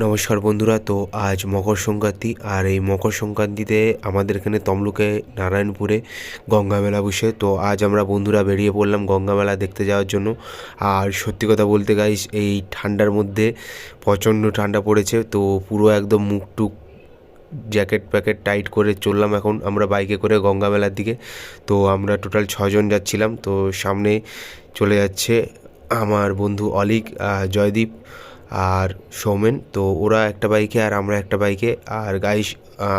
নমস্কার বন্ধুরা, তো আজ মকর সংক্রান্তি, আর এই মকর সংক্রান্তিতে আমাদের এখানে তমলুকে, নারায়ণপুরে গঙ্গা মেলা বসে। তো আজ আমরা বন্ধুরা বেরিয়ে পড়লাম গঙ্গা মেলা দেখতে যাওয়ার জন্য। আর সত্যি কথা বলতে গাইস এই ঠান্ডার মধ্যে প্রচণ্ড ঠান্ডা পড়েছে। তো পুরো একদম মুখ টুক জ্যাকেট প্যাকেট টাইট করে চললাম এখন আমরা বাইকে করে গঙ্গা মেলার দিকে। তো আমরা টোটাল ছজন যাচ্ছিলাম। তো সামনে চলে যাচ্ছে আমার বন্ধু অলিক জয়দীপ। আর সৌমেন, তো ওরা একটা বাইকে আর আমরা একটা বাইকে আর গাইস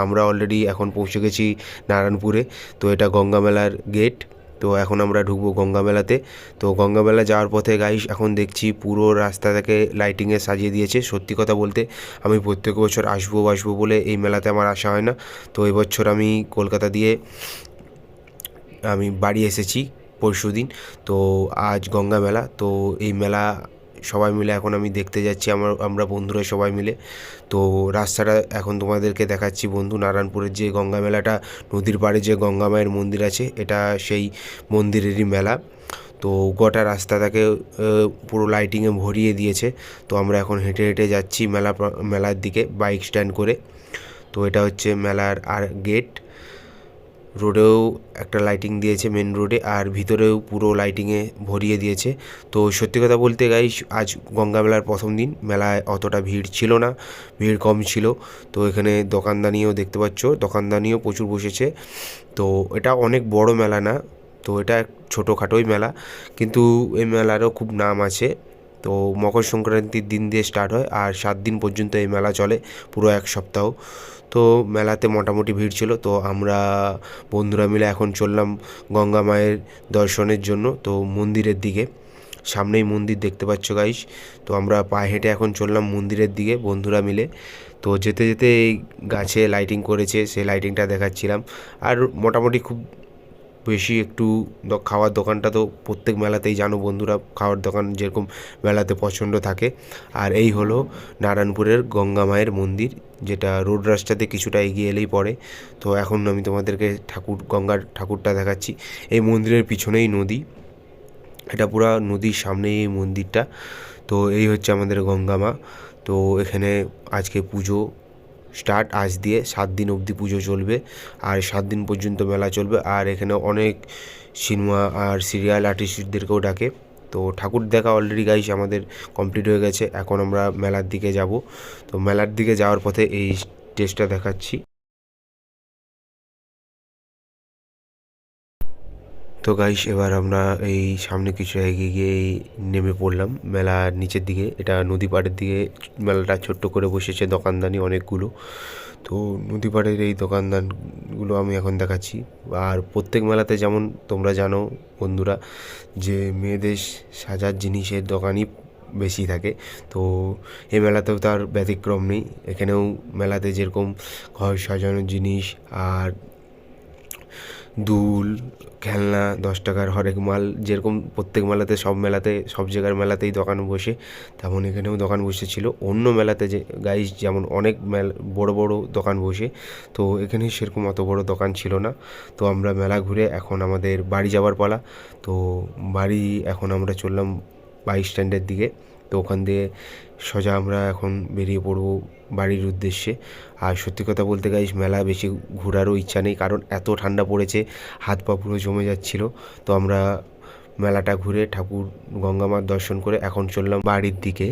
আমরা অলরেডি এখন পৌঁছে গেছি নারায়ণপুরে, তো এটা গঙ্গা মেলার গেট তো এখন আমরা ঢুকবো গঙ্গা মেলাতে। তো গঙ্গা মেলা যাওয়ার পথে গাইস এখন দেখছি পুরো রাস্তাটাকে লাইটিংয়ে সাজিয়ে দিয়েছে। সত্যি কথা বলতে, আমি প্রত্যেক বছর আসব আসব বলে এই মেলাতে আমার আসা হয় না। তো এবছর আমি কলকাতা দিয়ে আমি বাড়ি এসেছি পরশু দিন তো আজ গঙ্গা মেলা, তো এই মেলা সবাই মিলে এখন আমি দেখতে যাচ্ছি, আমার, আমরা বন্ধুরা সবাই মিলে। তো রাস্তাটা এখন তোমাদেরকে দেখাচ্ছি বন্ধু, নারায়ণপুরের যে গঙ্গা মেলাটা, নদীর পাড়ে যে গঙ্গা মায়ের মন্দির আছে, এটা সেই মন্দিরেরই মেলা। তো গোটা রাস্তাটাকে পুরো লাইটিংয়ে ভরিয়ে দিয়েছে। তো আমরা এখন হেঁটে হেঁটে যাচ্ছি মেলা, মেলার দিকে বাইক স্ট্যান্ড করে। তো এটা হচ্ছে মেলার আর গেট রোডেও একটা লাইটিং দিয়েছে মেন রোডে আর ভিতরেও পুরো লাইটিংয়ে ভরিয়ে দিয়েছে। তো সত্যি কথা বলতে গাইস আজ গঙ্গা মেলার প্রথম দিন, মেলায় অতটা ভিড় ছিল না, ভিড় কম ছিল। তো এখানে দোকানদানিও দেখতে পাচ্ছ, দোকানদানিও প্রচুর বসেছে। তো এটা অনেক বড় মেলা না, তো এটা ছোটোখাটোই মেলা। কিন্তু এই মেলারও খুব নাম আছে। তো মকর সংক্রান্তির দিন দিয়ে স্টার্ট হয় আর সাত দিন পর্যন্ত এই মেলা চলে, পুরো এক সপ্তাহ। তো মেলাতে মোটামুটি ভিড় ছিল, তো আমরা বন্ধুরা মিলে এখন চললাম গঙ্গা মায়ের দর্শনের জন্য, তো মন্দিরের দিকে। সামনেই মন্দির দেখতে পাচ্ছ গাইস তো আমরা পায়ে হেঁটে এখন চললাম মন্দিরের দিকে বন্ধুরা মিলে। তো যেতে যেতে এই গাছে লাইটিং করেছে, সেই লাইটিংটা দেখাচ্ছিলাম। আর মোটামুটি খুব বেশি একটু খাওয়ার দোকানটা তো প্রত্যেক মেলাতেই জানো বন্ধুরা, খাওয়ার দোকান যেরকম মেলাতে প্রচণ্ড থাকে। আর এই হলো নারায়ণপুরের গঙ্গা মায়ের মন্দির, যেটা রোড রাস্তাতে কিছুটা এগিয়ে এলেই পড়ে। তো এখন আমি তোমাদেরকে ঠাকুর, গঙ্গার ঠাকুরটা দেখাচ্ছি। এই মন্দিরের পিছনেই নদী, এটা পুরো নদীর সামনেই এই মন্দিরটা। তো এই হচ্ছে আমাদের গঙ্গা মা। তো এখানে আজকে পুজো স্টার্ট আজ দিয়ে সাত দিন অবধি পুজো চলবে। আর সাত দিন পর্যন্ত মেলা চলবে। আর এখানে অনেক সিনেমা আর সিরিয়াল আর্টিস্টদেরকেও ডাকে। তো ঠাকুর দেখা অলরেডি গাইস আমাদের কমপ্লিট হয়ে গেছে। এখন আমরা মেলার দিকে যাব। তো মেলার দিকে যাওয়ার পথে এই স্টেজটা দেখাচ্ছি। তো গাইস এবার আমরা এই সামনে কিছু এগিয়ে গিয়ে নেমে পড়লাম। মেলার নিচের দিকে, এটা নদী পাড়ের দিকে, মেলাটা ছোট্ট করে বসেছে দোকানদানি অনেকগুলো। তো নদী পাড়ের এই দোকানদানগুলো আমি এখন দেখাচ্ছি। আর প্রত্যেক মেলাতে যেমন তোমরা জানো বন্ধুরা, যে মেয়েদের সাজার জিনিসের দোকানই বেশি থাকে। তো এই মেলাতেও তার ব্যতিক্রম নেই। এখানেও মেলাতে যেরকম ঘর সাজানোর জিনিস আর দুল, খেলনা, দশ টাকার হরেক মাল, যেরকম প্রত্যেক মেলাতে, সব মেলাতে, সব জায়গার মেলাতেই দোকান বসে, তেমন এখানেও দোকান বসেছিল। অন্য মেলাতে যে গাইস যেমন অনেক মেল, বড় বড় দোকান বসে, তো এখানে সেরকম অত বড় দোকান ছিল না। তো আমরা মেলা ঘুরে এখন আমাদের বাড়ি যাওয়ার পালা, তো বাড়ি এখন আমরা চললাম বাইক স্ট্যান্ডের দিকে। তো ওখান দিয়ে সোজা আমরা এখন বেরিয়ে পড়ব বাড়ির উদ্দেশ্যে। আর সত্যি কথা বলতে গাইস মেলা বেশি ঘোরারও ইচ্ছা নেই, কারণ এত ঠান্ডা পড়েছে, হাত পা পুরো জমে যাচ্ছিল। তো আমরা মেলাটা ঘুরে ঠাকুর গঙ্গা মার দর্শন করে এখন চললাম বাড়ির দিকে।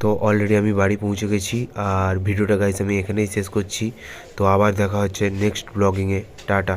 তো অলরেডি আমি বাড়ি পৌঁছে গেছি, আর ভিডিওটা গাইস আমি এখানেই শেষ করছি। তো আবার দেখা হচ্ছে নেক্সট ব্লগিংয়ে টাটা।